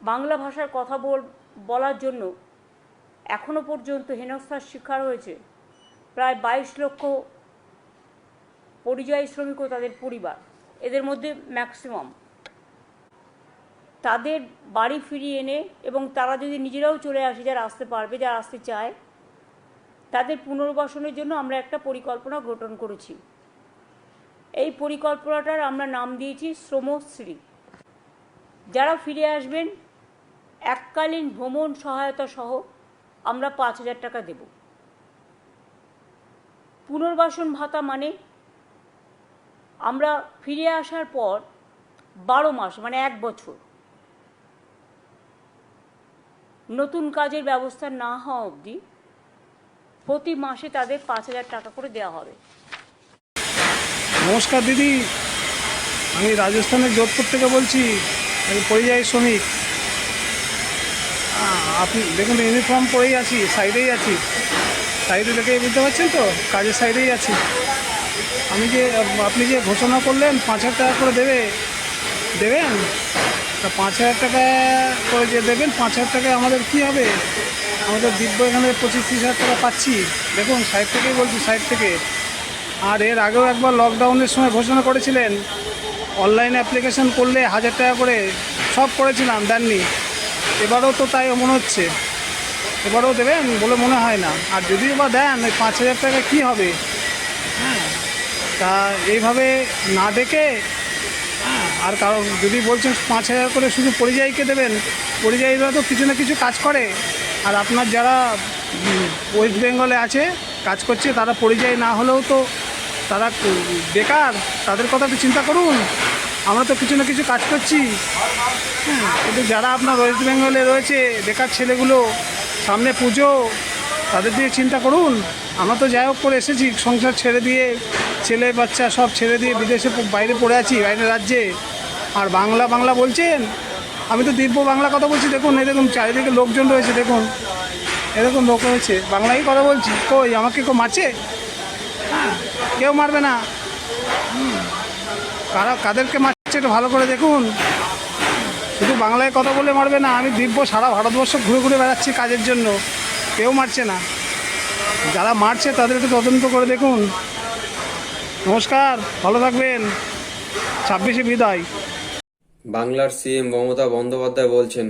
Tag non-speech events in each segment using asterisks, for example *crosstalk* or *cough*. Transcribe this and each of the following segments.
বাংলা ভাষার কথা বল, বলার জন্য এখনও পর্যন্ত হেনস্থার শিকার হয়েছে প্রায় বাইশ লক্ষ পরিযায়ী শ্রমিক ও তাদের পরিবার। এদের মধ্যে ম্যাক্সিমাম তাদের বাড়ি ফিরিয়ে এনে এবং তারা যদি নিজেরাও চলে আসে, যারা আসতে পারবে, যারা আসতে চায়, তাদের পুনর্বাসনের জন্য আমরা একটা পরিকল্পনা গঠন করেছি। এই পরিকল্পনাটার আমরা নাম দিয়েছি শ্রমশ্রী। যারা ফিরে আসবেন, এককালীন ভ্রমণ সহায়তা সহ আমরা পাঁচ হাজার টাকা দেব। পুনর্বাসন ভাতা মানে আমরা ফিরে আসার পর বারো মাস মানে এক বছর, নতুন কাজের ব্যবস্থা না হওয়া অবধি প্রতি মাসে তাদের পাঁচ হাজার টাকা করে দেওয়া হবে। নমস্কার দিদি, আমি রাজস্থানের যোধপুর থেকে বলছি। আমি পরিযায়ী শ্রমিক। আপনি দেখুন ইউনিফর্ম পরেই আছি সাইডেই আছি। সাইডে দেখে বুঝতে পারছেন তো? কাজের সাইডেই আছি। আমি যে, আপনি যে ঘোষণা করলেন, পাঁচ হাজার টাকা করে দেবে, দেবেন? তা পাঁচ হাজার টাকা করে যে দেবেন, পাঁচ হাজার টাকায় আমাদের কী হবে? আমাদের দিব্য এখানে পঁচিশ, তিরিশ হাজার টাকা পাচ্ছি। দেখুন সাইড থেকেই বলছি সাইড থেকে। আর এর আগেও একবার লকডাউনের সময় ঘোষণা করেছিলেন অনলাইন অ্যাপ্লিকেশন করলে হাজার টাকা করে সব করেছিলাম, দেননি। এবারও তো তাই মনে হচ্ছে। এবারও দেবেন বলে মনে হয় না। আর যদি বা দেন, ওই পাঁচ হাজার টাকা কী হবে? হ্যাঁ তা এইভাবে না ডেকে হ্যাঁ আর কারণ যদি বলছেন পাঁচ হাজার করে শুধু পরিযায়ীকে দেবেন, পরিযায়ীরা তো কিছু না কিছু কাজ করে। আর আপনার যারা ওয়েস্ট বেঙ্গলে আছে, কাজ করছে, তারা পরিযায়ী না হলেও তো তারা বেকার, তাদের কথা একটু চিন্তা করুন। আমরা তো কিছু না কিছু কাজ করছি। হ্যাঁ কিন্তু যারা আপনার ওয়েস্ট বেঙ্গলে রয়েছে, বেকার ছেলেগুলো, সামনে পুজো, তাদের দিয়ে চিন্তা করুন। আমরা তো যাই হোক করে এসেছি, সংসার ছেড়ে দিয়ে, ছেলে বাচ্চা সব ছেড়ে দিয়ে বিদেশে বাইরে পড়ে আছি, বাইরের রাজ্যে। আর বাংলা বাংলা বলছেন? আমি তো দিব্য বাংলা কথা বলছি, দেখুন, এই দেখুন, চারিদিকে লোকজন রয়েছে, দেখুন। এরকম লোক রয়েছে। বাংলাই কথা বলছি? কই, আমাকে কেউ মারছে? হ্যাঁ কেউ মারবে না। কারা কাদেরকে মারছে একটু ভালো করে দেখুন। শুধু বাংলায় কথা বলে মারবে না, আমি দিব্য সারা ভারতবর্ষ ঘুরে ঘুরে বেড়াচ্ছি কাজের জন্য। কেউ মারছে না। যারা মারছে তাদের একটু তদন্ত করে দেখুন। নমস্কার, ভালো থাকবেন। ছাব্বিশে বিদায়। বাংলার সিএম মমতা বন্দ্যোপাধ্যায় বলছেন,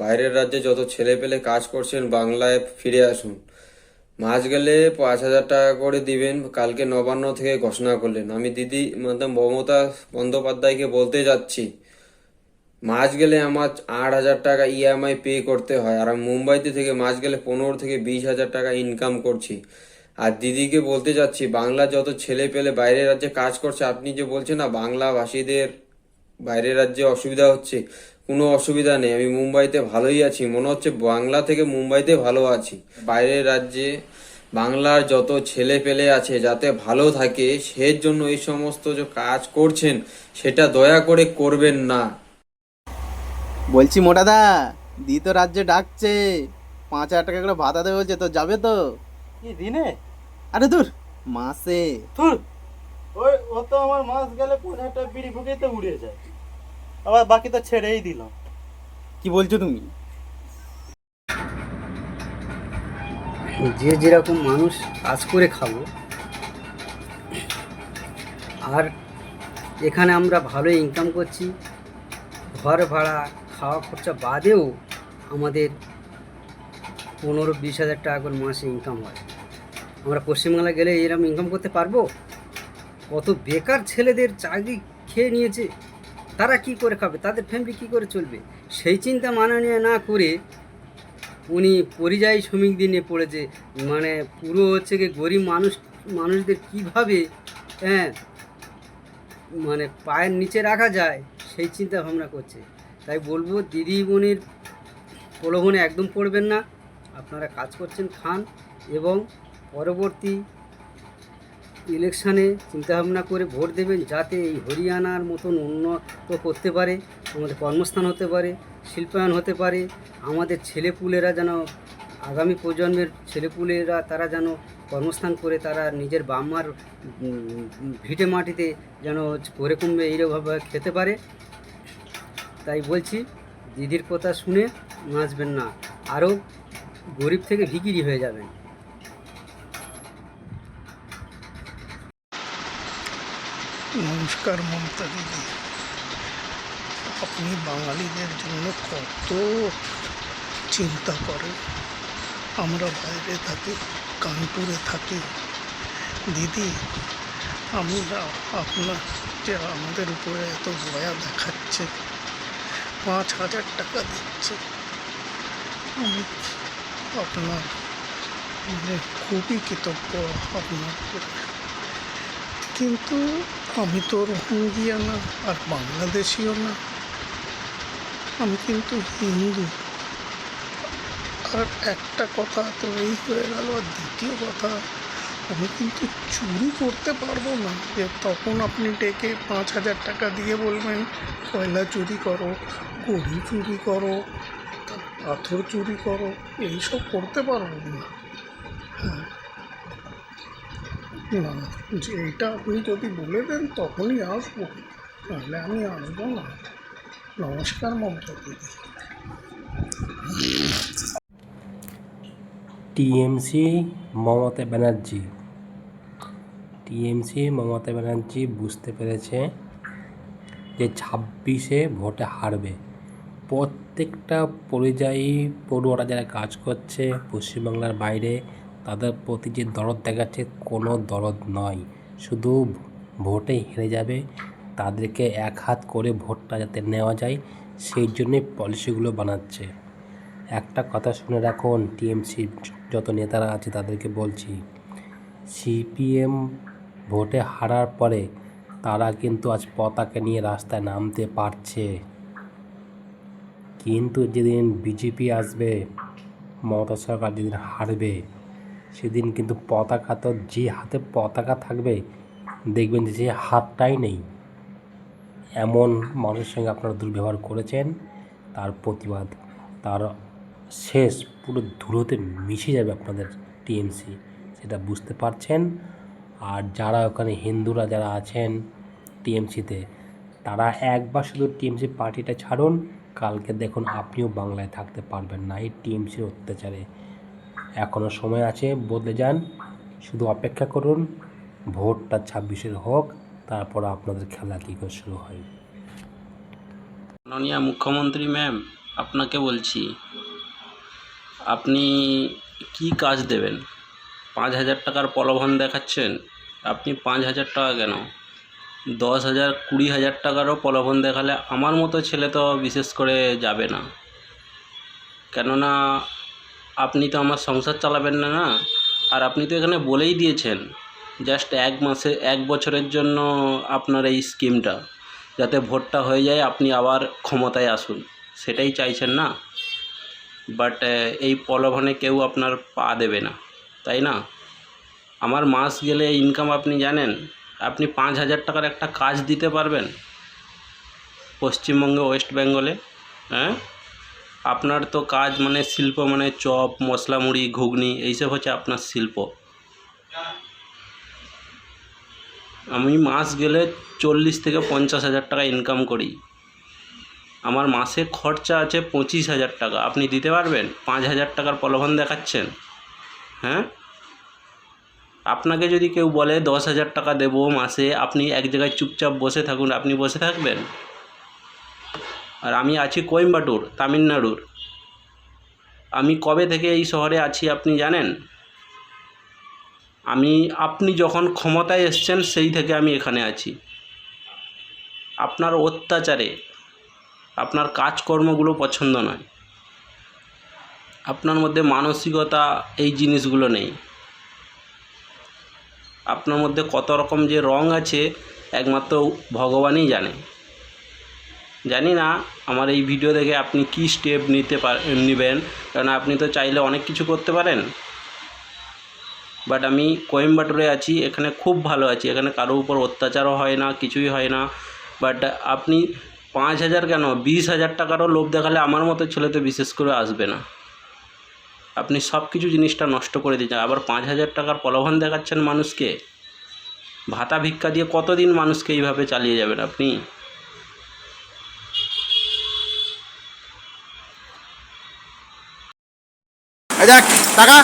বাইরের রাজ্যে যত ছেলে পেলে কাজ করছেন, বাংলায় ফিরে আসুন। মাস গেলে পাঁচ হাজার টাকা করে দিবেন, কালকে নবান্ন থেকে ঘোষণা করলেন। আমি দিদি মানে মমতা বন্দ্যোপাধ্যায়কে বলতে যাচ্ছি, মাস গেলে আমার আট হাজার টাকা ইএমআই পে করতে হয়, আর আমি মুম্বাইতে থেকে মাস গেলে পনেরো থেকে বিশ হাজার টাকা ইনকাম করছি। আর দিদিকে বলতে যাচ্ছি, বাংলা যত ছেলে পেলে বাইরের রাজ্যে কাজ করছে, আপনি যে বলছেন না বাংলা ভাষীদের বাইরের রাজ্যে অসুবিধা হচ্ছে কোনো অসুবিধা নেই। আমি মুম্বাইতে ভালোই আছি। মনে হচ্ছে বাংলা থেকে মুম্বাইতে ভালো আছি। বাইরের রাজ্যে বাংলার যত ছেলে পেলে আছে যাতে ভালো থাকে সেই জন্য এই সমস্ত যে কাজ করছেন সেটা দয়া করে করবেন না। বলছি মোটাদা দি তো রাজ্যে ডাকছে। পাঁচ হাজার টাকা করে ভাতা দেবে বলছে তো যাবে তো? কি দিনে? আরে দূর মাসে। ধুর ওই ও তো আমার মাস গেলে পনেরোটা বিড়ি ফুকেই তো উড়ে যায়। আবার বাকি তো ছেড়েই দিলাম কি বলছো তুমি? যে যেরকম মানুষ কাজ করে খাব আর এখানে আমরা ভালো ইনকাম করছি ঘর ভাড়া খাওয়া খরচা বাদেও আমাদের পনেরো বিশ হাজার টাকা করে মাসে ইনকাম হয়। আমরা পশ্চিমবাংলায় গেলে এরকম ইনকাম করতে পারব? কত বেকার ছেলেদের চাকরি খেয়ে নিয়েছে। তারা কি করে খাবে? তাদের ফ্যামিলি কি করে চলবে? সেই চিন্তা মাননীয় না করে উনি পরিযায়ী শ্রমিকদের নিয়ে পড়েছে। মানে পুরো হচ্ছে কি গরিব মানুষ, মানুষদের কীভাবে হ্যাঁ মানে পায়ের নিচে রাখা যায়, সেই চিন্তা ভাবনা করছে। তাই বলব, দিদি বোনের প্রলোভনে একদম পড়বেন না। আপনারা কাজ করছেন, খান এবং পরবর্তী ইলেকশানে চিন্তাভাবনা করে ভোট দেবেন যাতে এই হরিয়ানার মতন উন্নত করতে পারে, আমাদের কর্মস্থান হতে পারে, শিল্পায়ন হতে পারে, আমাদের ছেলেপুলেরা যেন আগামী প্রজন্মের ছেলেপুলেরা তারা যেন কর্মস্থান করে, তারা নিজের বাম্মার ভিটে মাটিতে যেন করে কমবে এইরকমভাবে খেতে পারে। তাই বলছি, দিদির কথা শুনে নাচবেন না। আরও গরিব থেকে ভিকিরি হয়ে যাবেন। নমস্কার মমতা দিদি। আপনি বাঙালিদের জন্য কত চিন্তা করেন আমরা বাইরে থাকি, কানপুরে থাকি। দিদি, আমি আপনার যে আমাদের উপরে এত দয়া দেখাচ্ছে, পাঁচ হাজার টাকা দিচ্ছে, আমি আপনার মানে খুবই কৃতজ্ঞ আপনার কিন্তু আমি তো রোহিঙ্গিয়া না, আর বাংলাদেশিও না। আমি কিন্তু হিন্দু। আর একটা কথা তো এই হয়ে গেল, আর দ্বিতীয় কথা, আমি কিন্তু চুরি করতে পারব না। যে তখন আপনি ডেকে পাঁচ হাজার টাকা দিয়ে বলবেন, কয়লা চুরি করো, গরু চুরি করো, পাথর চুরি করো, এইসব করতে পারব না। না, যে এটা আপনি যদি বলে দেন তখনই আসব। নাহলে আমি আসব না। নমস্কার মমতা দিদি। টিএমসি মমতা ব্যানার্জি। টিএমসি মমতা ব্যানার্জি বুঝতে পেরেছে যে ছাব্বিশে ভোটে হারবে। প্রত্যেকটা পরিযায়ী পড়ুয়ারা যারা কাজ করছে, পশ্চিমবাংলার বাইরে তাদের প্রতি যে দরদ দেখাচ্ছে, কোনো দরদ নয়। শুধু ভোটে হেরে যাবে, তাদেরকে এক হাত করে ভোটটা যাতে নেওয়া যায়, সেই জন্যই পলিসিগুলো বানাচ্ছে। একটা কথা শুনে রাখুন, টিএমসি যত নেতারা আছে তাদেরকে বলছি, সিপিএম ভোটে হারার পরে তারা কিন্তু আজ পতাকা নিয়ে রাস্তায় নামতে পারছে। কিন্তু যেদিন বিজেপি আসবে, মমতা সরকার যেদিন হারবে সেদিন কিন্তু পতাকা তো যে হাতে পতাকা থাকবে, দেখবেন যে সে হাতটাই নেই। এমন মানুষের সঙ্গে আপনারা দুর্ব্যবহার করেছেন, তার প্রতিবাদ, তার শেষ পুরো ধুলোতে মিশে যাবে আপনাদের টিএমসি, সেটা বুঝতে পারছেন। আর যারা ওখানে হিন্দুরা যারা আছেন টিএমসিতে, তারা একবার শুধু টিএমসি পার্টিটা ছাড়ুন, কালকে দেখুন আপনিও বাংলায় থাকতে পারবেন না, এই টিএমসির অত্যাচারে। এখনও সময় আছে, বদলে যান। শুধু অপেক্ষা করুন, ভোটটা ছাব্বিশের হোক, তারপর আপনাদের খেলা কী করে শুরু হয়। মাননীয় মুখ্যমন্ত্রী ম্যাম, আপনাকে বলছি, আপনি কি কাজ দেবেন? পাঁচ হাজার টাকার প্রলোভন দেখাচ্ছেন, আপনি পাঁচ হাজার টাকা কেন? দশ হাজার, কুড়ি হাজার টাকারও প্রলোভন দেখালে আমার মতো ছেলে তো বিশেষ করে যাবে না। কেননা আপনি তো আমার সংসার চালাবেন না না? আর আপনি তো এখানে বলেই দিয়েছেন জাস্ট এক মাসে, এক বছরের জন্য আপনার এই স্কিমটা যাতে ভোটটা হয়ে যায়, আপনি আবার ক্ষমতায় আসুন। সেটাই চাইছেন না? বাট এই প্রলোভনে কেউ আপনার পা দেবে না, তাই না? আমার মাস গেলে ইনকাম আপনি জানেন, আপনি পাঁচ হাজার টাকার একটা কাজ দিতে পারবেন, পশ্চিমবঙ্গে ওয়েস্ট বেঙ্গলে হ্যাঁ? আপনার তো কাজ মানে শিল্প মানে চপ, মশলা মুড়ি, ঘুগনি, এইসব হচ্ছে আপনার শিল্প। আমি মাস গেলে চল্লিশ থেকে পঞ্চাশ হাজার টাকা ইনকাম করি। আমার মাসে খরচা আছে পঁচিশ হাজার টাকা। আপনি দিতে পারবেন? পাঁচ হাজার টাকার প্রলোভন দেখাচ্ছেন। হ্যাঁ? আপনাকে যদি কেউ বলে দশ হাজার টাকা দেবো মাসে, আপনি এক জায়গায় চুপচাপ বসে থাকুন। আপনি বসে থাকবেন? আর আমি আছি কোয়েম্বাটুর, তামিলনাড়ুর। আমি কবে থেকে এই শহরে আছি আপনি জানেন? আমি, আপনি যখন ক্ষমতায় এসছেন সেই থেকে আমি এখানে আছি। আপনার অত্যাচারে, আপনার কাজকর্মগুলো পছন্দ নয়। আপনার মধ্যে মানসিকতা এই জিনিসগুলো নেই। আপনার মধ্যে কত রকম যে রং আছে, একমাত্র ভগবানই জানে। জানি না আমার এই ভিডিও দেখে আপনি কি স্টেপ নিতে পার, নেবেন। কারণ আপনি তো চাইলে অনেক কিছু করতে পারেন। বাট আমি কোয়েম্বাটুরে আছি, এখানে খুব ভালো আছি। এখানে কারোর উপর অত্যাচারও হয় না, কিছুই হয় না। বাট আপনি পাঁচ হাজার কেন? বিশ হাজার টাকারও লোভ দেখালে আমার মতো ছেলে তো বিশেষ করে আসবে না। আপনি সব কিছু জিনিসটা নষ্ট করে দিচ্ছেন। আবার পাঁচ হাজার টাকার প্রলোভন দেখাচ্ছেন মানুষকে? ভাতা ভিক্ষা দিয়ে কতদিন মানুষকে এইভাবে চালিয়ে যাবেন আপনি? দেখ টাকা।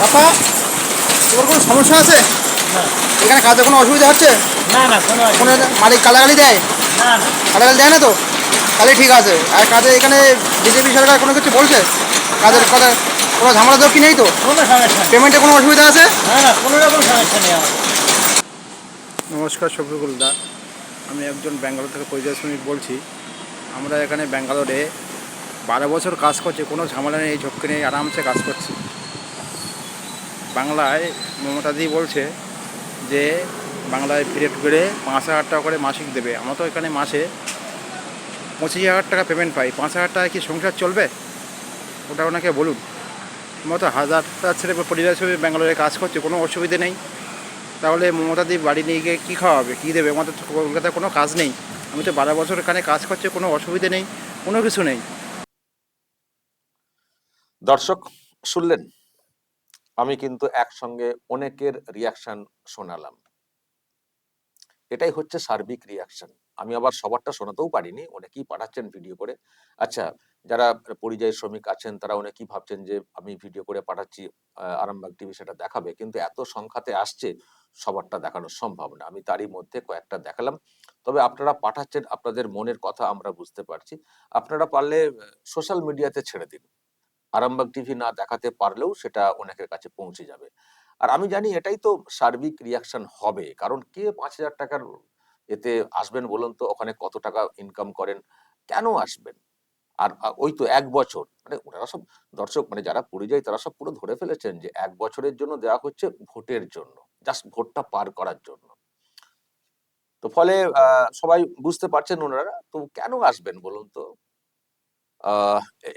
বাপা তোমার কোনো সমস্যা আছে? এখানে কাজে কোনো অসুবিধা হচ্ছে? না না কোনো মালিক গালাগালি দেয়? না। গালাগালি দেয় না তো? তাহলে ঠিক আছে। আর কাজে এখানে বিজেপি সরকার কোনো কিছু বলছে? কাজের কথা কোনো ঝামেলা তো কি নেই তো? কোনো সমস্যা নেই। পেমেন্টে কোনো অসুবিধা আছে? না না কোনো রকম সমস্যা নেই আমার। নমস্কার শফিকুল দা। আমি একজন ব্যাঙ্গালোর থেকে পরিযায়ী শ্রমিক বলছি। আমরা এখানে ব্যাঙ্গালোরে বারো বছর কাজ করছি কোনো ঝামেলা নেই ঝক্কি নেই আরামসে কাজ করছি। বাংলায় মমতাদি বলছে যে বাংলায় ফিরে ফিরে পাঁচ হাজার টাকা করে মাসিক দেবে। আমরা তো এখানে মাসে পঁচিশ হাজার টাকা পেমেন্ট পাই। পাঁচ হাজার টাকা কি সংসার চলবে? ওটা ওনাকে বলুন। আমরা তো হাজারটা ছেলে পরিযায়ী শ্রমিক ব্যাঙ্গালোরে কাজ করছে, কোনো অসুবিধে নেই। তাহলে মমতাদি বাড়ি নিয়ে গিয়ে কী খাওয়াবে? কী দেবে? আমাদের তো কলকাতায় কোনো কাজ নেই। আমি তো বারো বছর এখানে কাজ করছি, কোনো অসুবিধে নেই, কোনো কিছু নেই। দর্শক, শুনলেন? আমি কিন্তু একসঙ্গে অনেকের রিয়াকশন শোনালাম। এটাই হচ্ছে সার্বিক রিয়াকশন আমি আবার সবারটা শোনাতেও পারিনি, অনেকেই পাঠাচ্ছেন ভিডিও করে। আচ্ছা যারা পরিযায়ী শ্রমিক আছেন, তারা অনেকেই ভাবছেন যে আমি ভিডিও করে পাঠাচ্ছি আরামবাগ টিভি সেটা দেখাবে, কিন্তু এত সংখ্যাতে আসছে, সবারটা দেখানো সম্ভব না। আমি তারই মধ্যে কয়েকটা দেখালাম। তবে আপনারা পাঠাচ্ছেন, আপনাদের মনের কথা আমরা বুঝতে পারছি। আপনারা পারলে সোশ্যাল মিডিয়াতে ছেড়ে দিন। আরামবাগ টিভি না দেখাতে পারলেও সেটা অনেকের কাছে পৌঁছে যাবে। আর আমি জানি এটাই তো সার্বিক রিয়াকশন হবে, কারণ কে পাঁচ হাজার টাকার এতে আসবেন বলুন তো, ওখানে কত টাকা ইনকাম করেন, কেন আসবেন? আর ওই তো এক বছর মানে ওনারা সব দর্শক মানে যারা পরিযায়ী তারা সব পুরো ধরে ফেলেছেন যে এক বছরের জন্য দেওয়া হচ্ছে ভোটের জন্য, জাস্ট ভোটটা পার করার জন্য। তো ফলে সবাই বুঝতে পারছেন ওনারা, তো কেন আসবেন বলুন তো?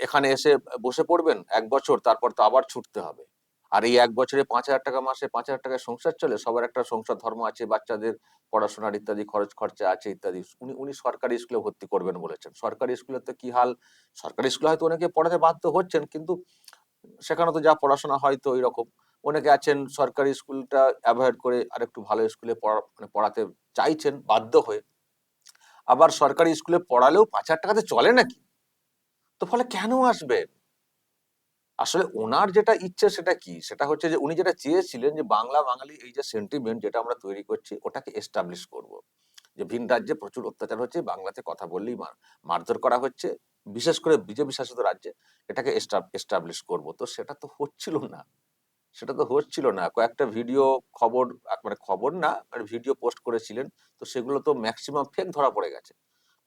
এখানে এসে বসে পড়বেন এক বছর, তারপর তো আবার ছুটতে হবে। আর এই এক বছরে পাঁচ হাজার টাকা মাসে পাঁচ হাজার টাকায় সংসার চলে, সবার একটা সংসার ধর্ম আছে, বাচ্চাদের পড়াশোনার ইত্যাদি, খরচ খরচা আছে ইত্যাদি। উনি উনি সরকারি স্কুলে ভর্তি করবেন বলেছেন। সরকারি স্কুলে তো কি হাল? সরকারি স্কুলে হয়তো অনেকে পড়াতে বাধ্য হচ্ছেন, কিন্তু সেখানে তো যা পড়াশোনা হয়তো ওই রকম অনেকে আছেন সরকারি স্কুলটা অ্যাভয়েড করে আরেকটু ভালো স্কুলে মানে পড়াতে চাইছেন, বাধ্য হয়ে। আবার সরকারি স্কুলে পড়ালেও পাঁচ হাজার টাকাতে চলে নাকি? তো ফলে কেন আসবেন? আসলে ওনার যেটা ইচ্ছে সেটা কি? সেটা হচ্ছে যে উনি যেটা চেয়েছিলেন যে বাংলা বাঙালি এই যে সেন্টিমেন্ট যেটা আমরা তৈরি করছি, ওটাকে এস্টাবলিশ করব। যে ভিন রাজ্যে প্রচুর অত্যাচার হচ্ছে, বাংলাতে কথা বললেই মার, মারধর করা হচ্ছে, বিশেষ করে বিজেপি শাসিত রাজ্যে এটাকে এস্টাবলিশ করব। তো সেটা তো হচ্ছিল না। সেটা তো হচ্ছিল না। কয়েকটা ভিডিও খবর মানে খবর না মানে ভিডিও পোস্ট করেছিলেন, তো সেগুলো তো ম্যাক্সিমাম ফেক ধরা পড়ে গেছে।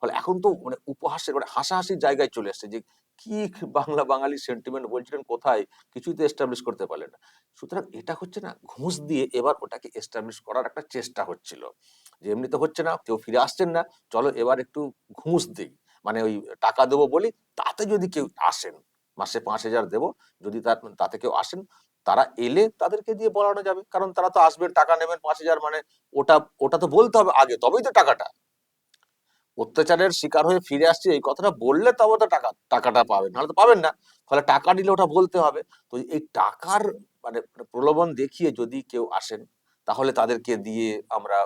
ফলে এখন তো মানে উপহাসের মানে হাসাহাসির জায়গায় চলে এসেছে যে কি *laughs* বাংলা বাঙালি সেন্টিমেন্ট বলছিলেন, কোথায়? কিছুই তো এস্টাবলিশ করতে পারলেন না। সুতরাং এটা হচ্ছে না, ঘুষ দিয়ে এবার ওটাকে এস্টাবলিশ করার একটা চেষ্টা হচ্ছিল। যে এমনি তো হচ্ছে না, কেউ ফিরে আসছেন না, চলো এবার একটু ঘুষ দিই। মানে ওই টাকা দেবো বলি, তাতে যদি কেউ আসেন, মাসে পাঁচ হাজার দেবো, যদি তার, তাতে কেউ আসেন, তারা এলে তাদেরকে দিয়ে বলানো যাবে। কারণ তারা তো আসবেন, টাকা নেবেন, পাঁচ হাজার মানে ওটা ওটা তো বলতে হবে আগে, তবেই তো টাকাটা। অত্যাচারের শিকার হয়ে ফিরে আসছে, এই কথাটা বললে তবে তো টাকা, টাকাটা পাবেন নাহলে তো পাবেন না। ফলে টাকা দিলে ওটা বলতে হবে। তো এই টাকার মানে প্রলোভন দেখিয়ে যদি কেউ আসেন, তাহলে তাদেরকে দিয়ে আমরা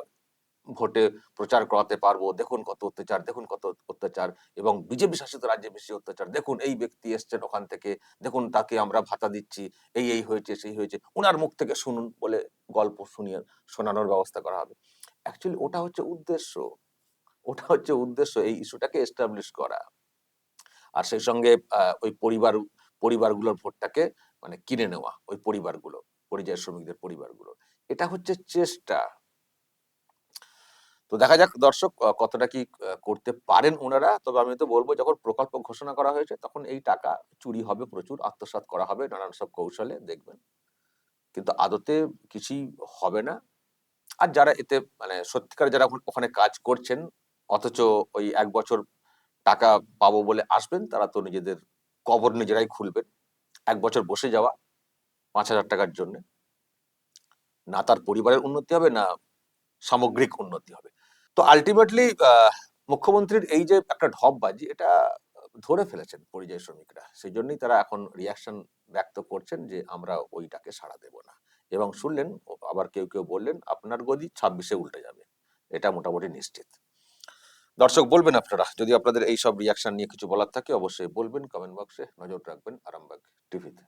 ভোটে প্রচার করাতে পারব। দেখুন কত অত্যাচার, দেখুন কত অত্যাচার এবং বিজেপি শাসিত রাজ্যে বেশি অত্যাচার। দেখুন এই ব্যক্তি এসছেন ওখান থেকে, দেখুন তাকে আমরা ভাতা দিচ্ছি, এই এই হয়েছে, সেই হয়েছে। ওনার মুখ থেকে শুনুন বলে গল্প শুনিয়ে শোনানোর ব্যবস্থা করা হবে। অ্যাকচুয়ালি ওটা হচ্ছে উদ্দেশ্য। ওটা হচ্ছে উদ্দেশ্য এই ইস্যুটাকে এস্টাবলিশ করা। আর সেই সঙ্গে ওই পরিবার, পরিবারগুলোর ভোটটাকে মানে কিনে নেওয়া, ওই পরিবারগুলো, পরিযায়ী শ্রমিকদের পরিবারগুলো। এটা হচ্ছে চেষ্টা। তো দেখা যাক, দর্শক কতটা কি করতে পারেন ওনারা। তবে আমি তো বলব, যখন প্রকল্প ঘোষণা করা হয়েছে, তখন এই টাকা চুরি হবে প্রচুর, আত্মসাৎ করা হবে, নানান সব কৌশলে দেখবেন। কিন্তু আদতে কিছুই হবে না। আর যারা এতে মানে সত্যিকার যারা ওখানে কাজ করছেন অথচ ওই এক বছর টাকা পাবো বলে আসবেন, তারা তো নিজেদের কবর নিজেরাই খুলবেন। এক বছর বসে যাওয়া পাঁচ হাজার টাকার জন্য। না তার পরিবারের উন্নতি হবে, না সামগ্রিক উন্নতি হবে। তো আলটিমেটলি মুখ্যমন্ত্রীর এই যে একটা ঢপবাজি, এটা ধরে ফেলেছেন পরিযায়ী শ্রমিকরা। সেই জন্যই তারা এখন রিয়াকশন ব্যক্ত করছেন যে আমরা ওইটাকে সাড়া দেব না। এবং শুনলেন, আবার কেউ কেউ বললেন, আপনার গদি ছাব্বিশে উল্টে যাবে। এটা মোটামুটি নিশ্চিত। দর্শক বলবেন আপনারা, যদি আপনাদের এই সব রিয়াকশন নিয়ে কিছু বলার থাকে অবশ্যই বলবেন কমেন্ট বক্সে নজর রাখবেন আরামবাগ টিভিতে।